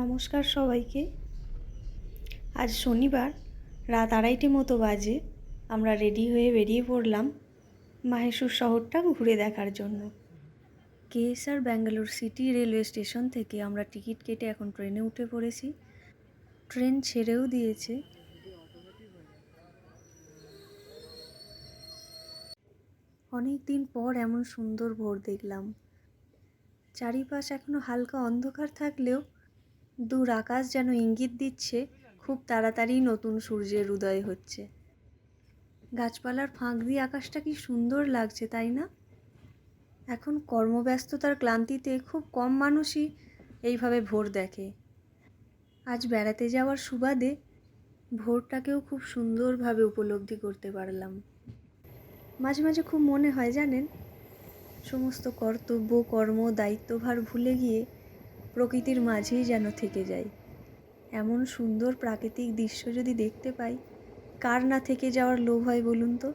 নমস্কার সবাইকে। আজ শনিবার, রাত আড়াইটে মতো বাজে। আমরা রেডি হয়ে বেরিয়ে পড়লাম মাহেশ্বর শহরটা ঘুরে দেখার জন্য। KSR Bangalore city railway station থেকে আমরা টিকিট কেটে এখন ট্রেনে উঠে পড়েছি। ট্রেন ছেড়েও দিয়েছে। অনেক দিন পর এমন সুন্দর ভোর দেখলাম। চারিপাশ এখনও হালকা অন্ধকার থাকলেও দূর আকাশ যেন ইঙ্গিত দিচ্ছে, খুব তাড়াতাড়ি নতুন সূর্যের উদয় হচ্ছে। গাছপালার ফাঁক দিয়ে আকাশটা কি সুন্দর লাগছে, তাই না? এখন কর্মব্যস্ততার ক্লান্তিতে খুব কম মানুষই এইভাবে ভোর দেখে। আজ বেড়াতে যাওয়ার সুবাদে ভোরটাকেও খুব সুন্দরভাবে উপলব্ধি করতে পারলাম। মাঝে মাঝে খুব মনে হয়, জানেন? সমস্ত কর্তব্য, কর্ম, দায়িত্বভার ভুলে গিয়ে প্রকৃতির মাঝেই যেন থেকে যাই। এমন সুন্দর প্রাকৃতিক দৃশ্য যদি দেখতে পাই, কার না থেকে যাওয়ার লোভ হয় বলুন তো?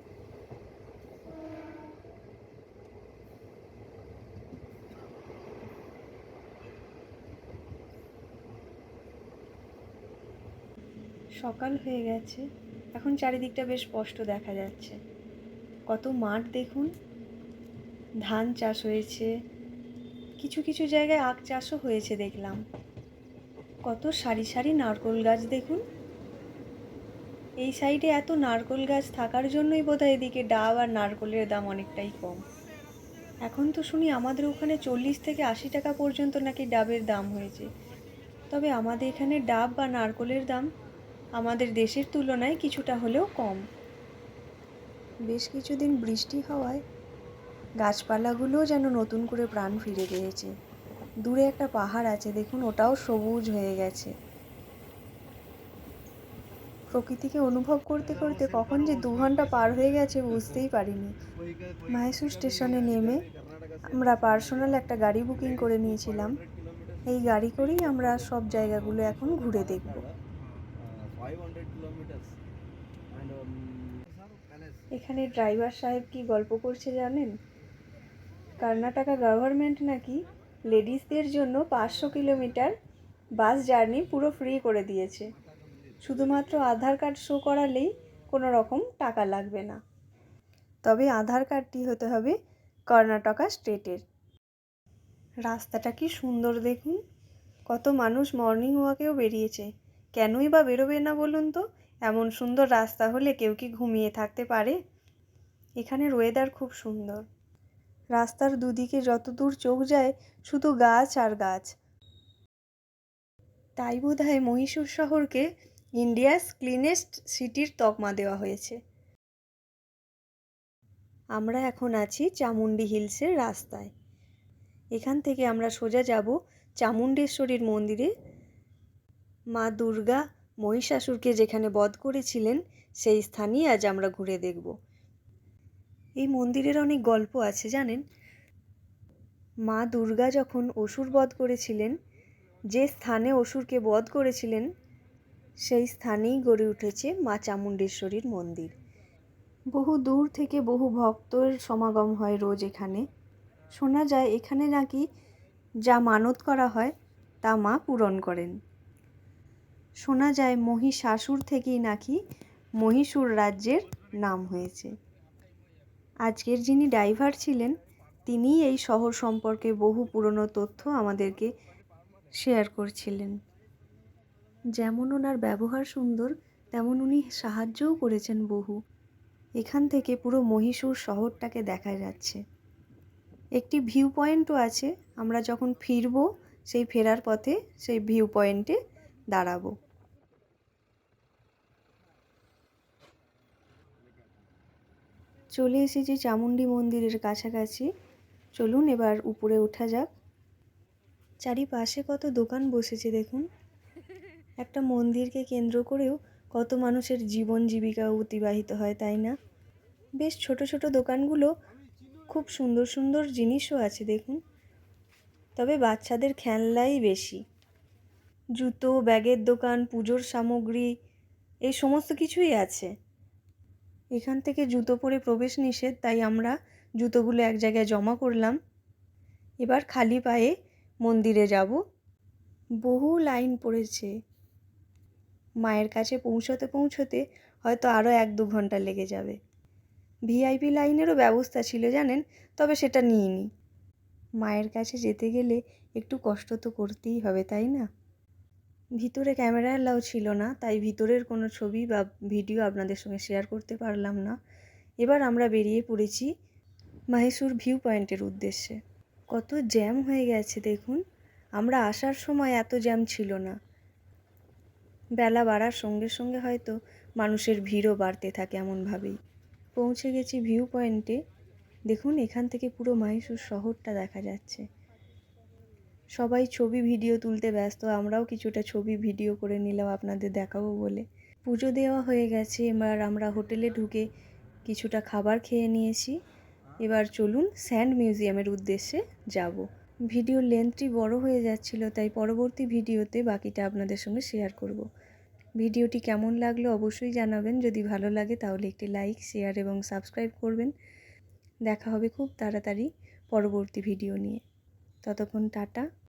সকাল হয়ে গেছে, এখন চারিদিকটা বেশ স্পষ্ট দেখা যাচ্ছে। কত মাঠ দেখুন। ধান চাষ হয়েছে কিছু কিছু জায়গায় আখ চাষও হয়েছে দেখলাম। কত সারি সারি নারকোল গাছ দেখুন। এই সাইডে এত নারকোল গাছ থাকার জন্যই বোধহয় এদিকে ডাব আর নারকোলের দাম অনেকটাই কম। এখন তো শুনি আমাদের ওখানে চল্লিশ থেকে আশি টাকা পর্যন্ত নাকি ডাবের দাম হয়েছে। তবে আমাদের এখানে ডাব বা নারকোলের দাম আমাদের দেশের তুলনায় কিছুটা হলেও কম। বেশ কিছুদিন বৃষ্টি হওয়ায় গাছপালাগুলোও যেন নতুন করে প্রাণ ফিরে পেয়েছে। দূরে একটা পাহাড় আছে, দেখুন, ওটাও সবুজ হয়ে গেছে। প্রকৃতিকে অনুভব করতে করতে কখন যে দু ঘণ্টা পার হয়ে গেছে বুঝতেই পারিনি। মাহেশ্বর স্টেশনে নেমে আমরা পার্সোনাল একটা গাড়ি বুকিং করে নিয়েছিলাম। এই গাড়ি করেই আমরা সব জায়গাগুলো এখন ঘুরে দেখব। এখানে ড্রাইভার সাহেব কি গল্প করছে জানেন? কর্ণাটকা গভর্নমেন্ট নাকি লেডিসদের জন্য পাঁচশো কিলোমিটার বাস জার্নি পুরো ফ্রি করে দিয়েছে। শুধুমাত্র আধার কার্ড শো করালেই কোনো রকম টাকা লাগবে না। তবে আধার কার্ডটি হতে হবে কর্ণাটকা স্টেটের রাস্তাটা কি সুন্দর দেখুন। কত মানুষ মর্নিং ওয়াকেও বেরিয়েছে। কেনই বা বেরোবে না বলুন তো? এমন সুন্দর রাস্তা হলে কেউ কি ঘুমিয়ে থাকতে পারে? এখানের ওয়েদার খুব সুন্দর। রাস্তার দুদিকে যত দূর চোখ যায়, শুধু গাছ আর গাছ। তাই বোধ হয় মহীশূর শহরকে ইন্ডিয়াস ক্লিনেস্ট সিটির তকমা দেওয়া হয়েছে। আমরা এখন আছি চামুন্ডি হিলসের রাস্তায়। এখান থেকে আমরা সোজা যাব চামুণ্ডেশ্বরীর মন্দিরে। মা দুর্গা মহিষাসুরকে যেখানে বধ করেছিলেন, সেই স্থানই আজ আমরা ঘুরে দেখব। এই মন্দিরের অনেক গল্প আছে, জানেন? মা দুর্গা যখন অসুর বধ করেছিলেন, যে স্থানে অসুরকে বধ করেছিলেন, সেই স্থানেই গড়ে উঠেছে মা চামুণ্ডেশ্বরীর মন্দির। বহু দূর থেকে বহু ভক্তের সমাগম হয় রোজ এখানে। শোনা যায় এখানে নাকি যা মানত করা হয়, তা মা পূরণ করেন। শোনা যায় মহিষাসুর থেকেই নাকি মহীশূর রাজ্যের নাম হয়েছে। আজকের যিনি ড্রাইভার ছিলেন, তিনিই এই শহর সম্পর্কে বহু পুরনো তথ্য আমাদেরকে শেয়ার করছিলেন। যেমন ওনার ব্যবহার সুন্দর, তেমন উনি সাহায্যও করেছেন বহু। এখান থেকে পুরো মহীশূর শহরটাকে দেখা যাচ্ছে। একটি ভিউ পয়েন্টও আছে, আমরা যখন ফিরব, সেই ফেরার পথে সেই ভিউ পয়েন্টে দাঁড়াবো। চলে এসেছি চামুণ্ডি মন্দিরের কাছাকাছি। চলুন এবার উপরে ওঠা যাক। চারিপাশে কত দোকান বসেছে দেখুন। একটা মন্দিরকে কেন্দ্র করেও কত মানুষের জীবন জীবিকা অতিবাহিত হয়, তাই না? বেশ ছোট ছোট দোকানগুলো খুব সুন্দর সুন্দর জিনিসও আছে দেখুন। তবে বাচ্চাদের খেলনাই বেশি। জুতো, ব্যাগের দোকান, পুজোর সামগ্রী, এই সমস্ত কিছুই আছে। এখান থেকে জুতো পরে প্রবেশ নিষেধ, তাই আমরা জুতোগুলো এক জায়গায় জমা করলাম। এবার খালি পায়ে মন্দিরে যাব। বহু লাইন পড়েছে। মায়ের কাছে পৌঁছতে পৌঁছতে হয়তো আরও এক দু ঘণ্টা লেগে যাবে। ভিআইপি লাইনেরও ব্যবস্থা ছিল জানেন, তবে সেটা নিইনি। মায়ের কাছে যেতে গেলে একটু কষ্ট তো করতেই হবে, তাই না? ভিতরে ক্যামেরা অ্যালাউ ছিল না, তাই ভিতরের কোনো ছবি বা ভিডিও আপনাদের সঙ্গে শেয়ার করতে পারলাম না। এবার আমরা বেরিয়ে পড়েছি মাহেশুর ভিউ পয়েন্টের উদ্দেশ্যে। কত জ্যাম হয়ে গেছে দেখুন। আমরা আসার সময় এত জ্যাম ছিল না। বেলা বাড়ার সঙ্গে সঙ্গে হয়তো মানুষের ভিড়ও বাড়তে থাকে এমনভাবেই। পৌঁছে গেছি ভিউ পয়েন্টে দেখুন, এখান থেকে পুরো মাহেশুর শহরটা দেখা যাচ্ছে। সবাই ছবি ভিডিও তুলতে ব্যস্ত, আমরাও কিছুটা ছবি ভিডিও করে নিলাম আপনাদের দেখাবো বলে। পুজো দেওয়া হয়ে গেছে, এবার আমরা হোটেলে ঢুকে কিছুটা খাবার খেয়ে নিয়েছি। এবার চলুন স্যান্ড মিউজিয়ামের উদ্দেশ্যে যাব। ভিডিওর লেন্থটি বড় হয়ে যাচ্ছিল, তাই পরবর্তী ভিডিওতে বাকিটা আপনাদের সঙ্গে শেয়ার করব। ভিডিওটি কেমন লাগল অবশ্যই জানাবেন, যদি ভালো লাগে তাহলে একটি লাইক, শেয়ার এবং সাবস্ক্রাইব করবেন। দেখা হবে খুব তাড়াতাড়ি পরবর্তী ভিডিও নিয়ে। ততক্ষণ টাটা।